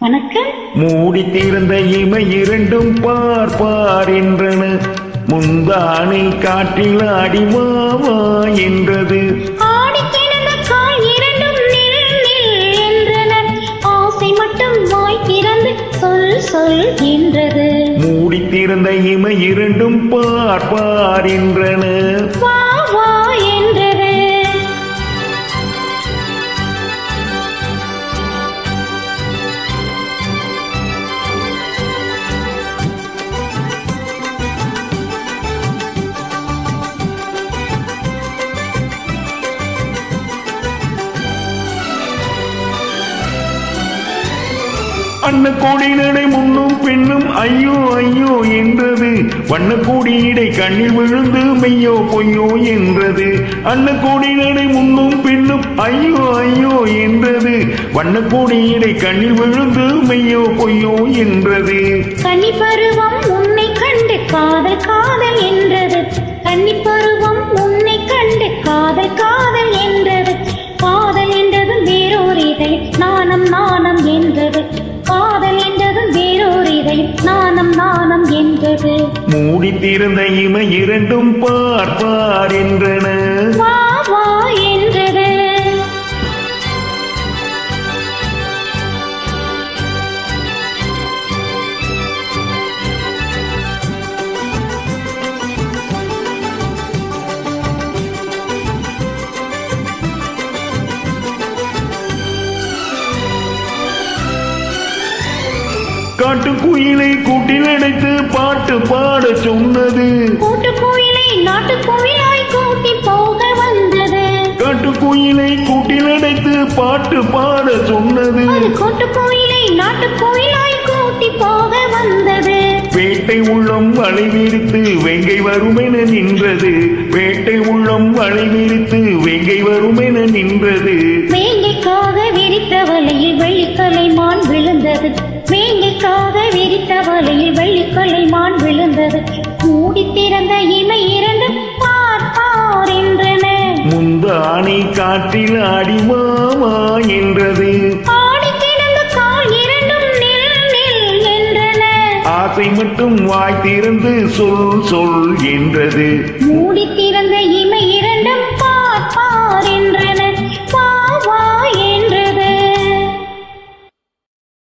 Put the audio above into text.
வணக்கம். மூடி திறந்த இமை இரண்டும் பார் பார் என்றன முந்தானை காற்றில் அடிமாவா என்றது. கிடந்த கால் இரண்டும் நில் அன்ன கோடினடை முன்னும் பெண்ணும் ஐயோ ஐயோ என்றது. வண்ண கோடியிடை கண்ணில் விழுந்து மெய்யோ பொய்யோ என்றது. அன்ன கோடினடை முன்னும் பெண்ணும் ஐயோ ஐயோ என்றது. வண்ண கோடியிடை கண்ணில் விழுந்து மெய்யோ பொய்யோ என்றது. கனி பருவம் உன்னை கண்டு காதல் காதல் என்றது. கன்னி பருவம் உன்னை கண்டு காதல் காதல் என்றது. காதல் என்றதும் வேறோர் இதயம் நாணம் நாணம் என்றது. வேறோர் நாணம் நாணம் என்றது. மூடித்திருந்த இமை இரண்டும் பார்ப்பார் என்றன. காட்டுக்குயிலை கூட்டில் அடைத்து பாட்டு பாட சொன்னது. கூட்டு கோயிலை நாட்டு கோயிலாய் கூட்டி போக வந்தது. காட்டுக்குயிலை கூட்டில் அடைத்து பாட்டு பாட சொன்னது. கூட்டு கோயிலை நாட்டு கோயிலாய் கூட்டி போக வந்தது. வேட்டை உள்ளம் வலை விரித்து வெங்கை வருமென நின்றது. வேட்டை உள்ளம் வலை விரித்து வெங்கை வருமென நின்றது. வேங்கைக்காக விரித்த வலையில் வெள்ளிக்கலை மான் விழுந்தது. வேங்கைக்காக விரித்த வலையில் வெள்ளிக்கலை மான் விழுந்தது. மூடி திறந்த இமை இரண்டு பார் பார் என்றன. முந்தானை காற்றில் அடிமாமா என்றது. ஆசை மட்டும் வாய் திறந்து சொல் சொல் என்றது. மூடி